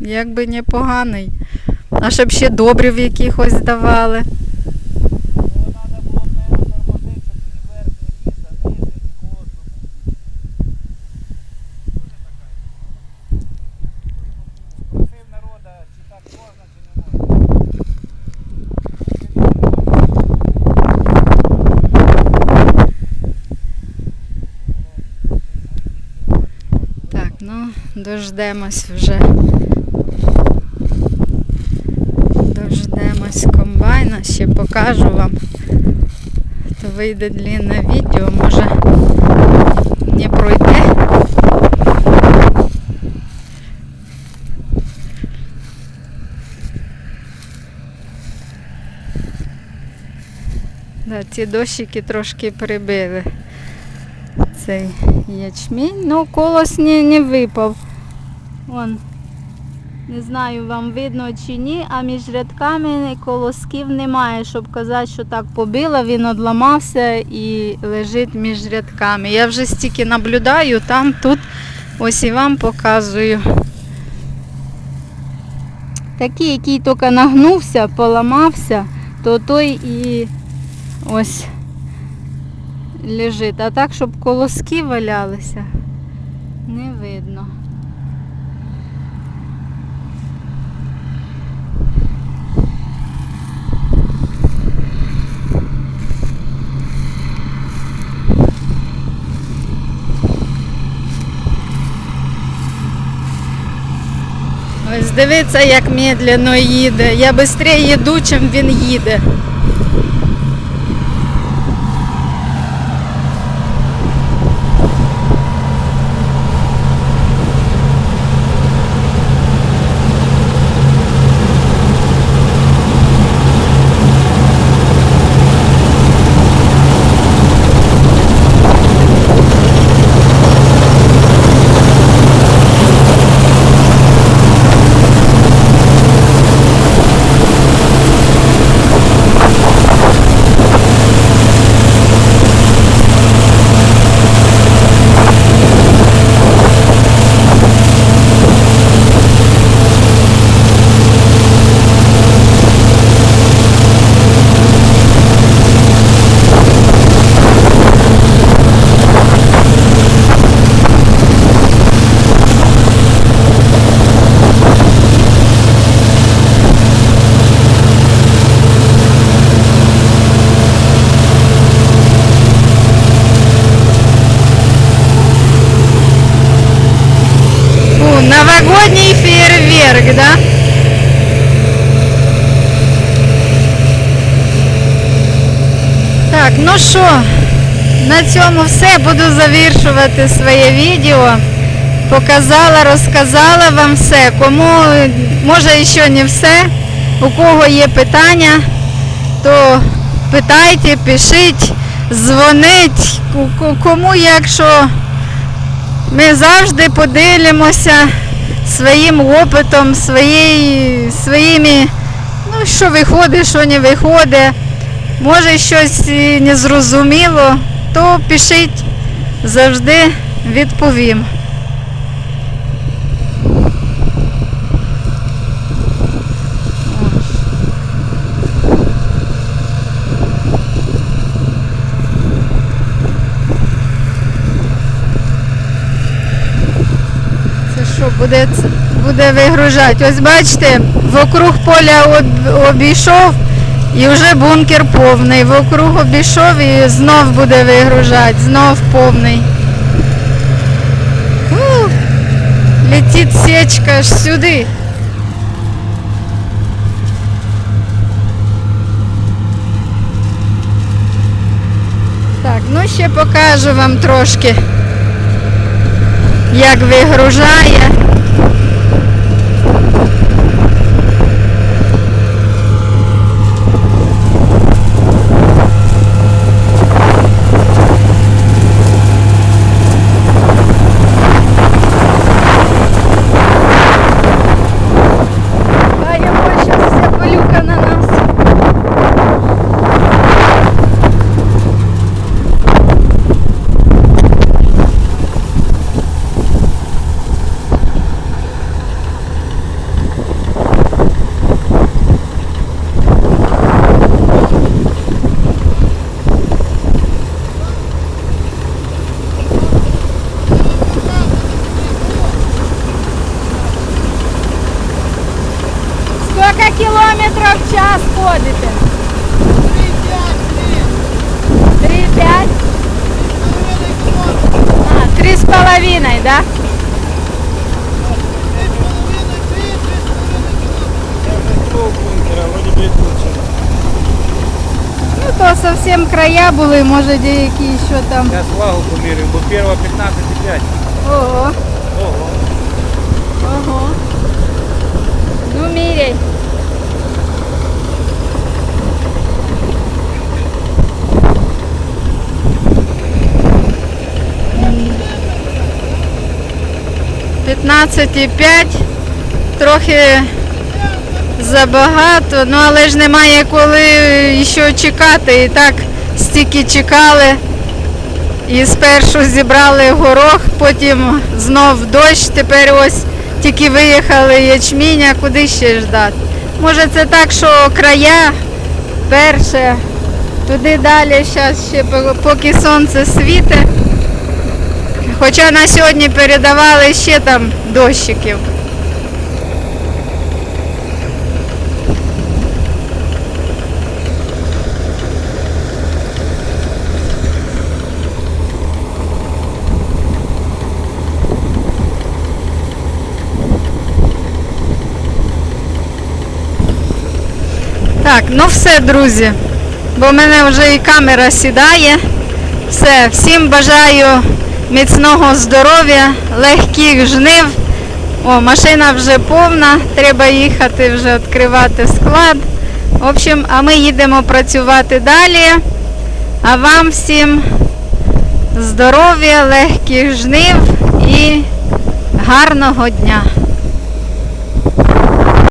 якби непоганий. А щоб ще добрів якихось давали. Просив народа, чи так можна, чи не можна. Так, ну дождемось вже. Дождемось комбайна, ще покажу вам. То вийде длинне відео, може не пройде. Да, ці дощики трошки прибили цей ячмінь. Ну, колос не, не випав. Вон. Не знаю, вам видно чи ні, а між рядками колосків немає, щоб казати, що так побила, він одламався і лежить між рядками. Я вже стільки наблюдаю, там, тут, ось і вам показую. Такий, який тільки нагнувся, поламався, то той і ось лежить. А так, щоб колоски валялися, не видно. Ось дивіться, як медленно їде. Я швидше їду, чим він їде. Новогодний фейерверк, да? Так, ну що, на цьому все. Буду завершувати своє відео. Показала, розказала вам все. Кому, може ще не все, у кого є питання, то питайте, пишіть, ку- кому якщо ми завжди поділимося своїм опитом, своєї, своїми, ну, що виходить, що не виходить. Може щось незрозуміло, не зрозуміло, то пишіть, завжди відповім. Це що, буде, буде вигружати? Ось бачите, вокруг поля обійшов і вже бункер повний. Вокруг обійшов і знов буде вигружати, знов повний. Фу, летить сечка аж сюди. Так, ну ще покажу вам трошки як вигружає. час ходите? Три-п'ять? А, три з половиною, да? Ну то совсем края були, може деякі що там. Зараз вагу поміряємо, бо перша 15,5. Ого, Ого. ого. Ну міряй. П'ятнадцять і п'ять. Трохи забагато, ну але ж немає коли ще чекати. І так стільки чекали. І спершу зібрали горох, потім знов дощ, тепер ось тільки виїхали ячмінь, а куди ще ждати? Може це так, що края перше, туди далі, зараз ще поки сонце світить. Хоча на сьогодні передавали ще там дощиків. Так, ну все, друзі. Бо в мене вже і камера сідає. Все, всім бажаю міцного здоров'я, легких жнив. О, машина вже повна, треба їхати вже відкривати склад. В общем, а ми їдемо працювати далі. А вам всім здоров'я, легких жнив і гарного дня.